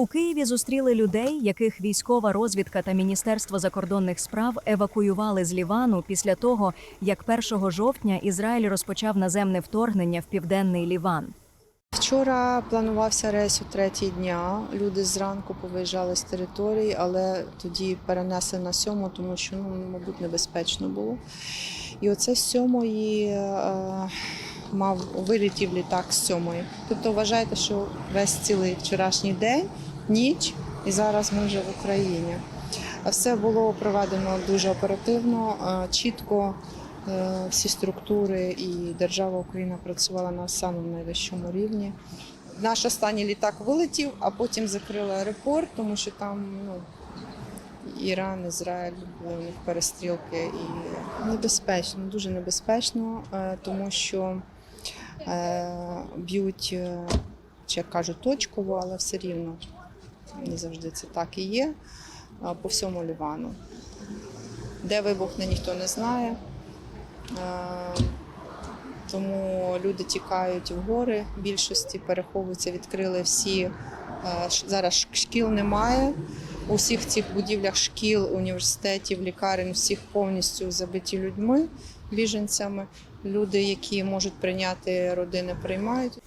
У Києві зустріли людей, яких військова розвідка та Міністерство закордонних справ евакуювали з Лівану після того, як 1 жовтня Ізраїль розпочав наземне вторгнення в південний Ліван. Вчора планувався рейс у третій дня. Люди зранку повиїжджали з території, але тоді перенесли на сьому, тому що ну, мабуть небезпечно було. І оце з сьомої е, мав вилетів літак з сьомої. Тобто вважайте, що весь цілий вчорашній день, ніч, і зараз ми вже в Україні. Все було проведено дуже оперативно, е, чітко. Е, Всі структури і держава Україна працювала на самому найвищому рівні. Наш останній літак вилетів, а потім закрили аеропорт, тому що там ну, Іран, Ізраїль були у них перестрілки і небезпечно, дуже небезпечно, е, тому що б'ють, чи як кажуть, точково, але все рівно не завжди це так і є по всьому Лівану. Де вибухне, ніхто не знає. Е, Тому люди тікають в гори, більшості переховуються, відкрили всі. е, Зараз шкіл немає. У всіх цих будівлях шкіл, університетів, лікарень, всіх повністю забиті людьми, біженцями. Люди, які можуть прийняти родини, приймають.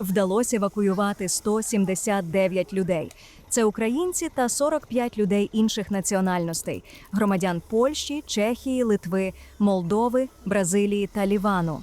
Вдалося евакуювати 179 людей. Це українці та 45 людей інших національностей: громадян Польщі, Чехії, Литви, Молдови, Бразилії та Лівану.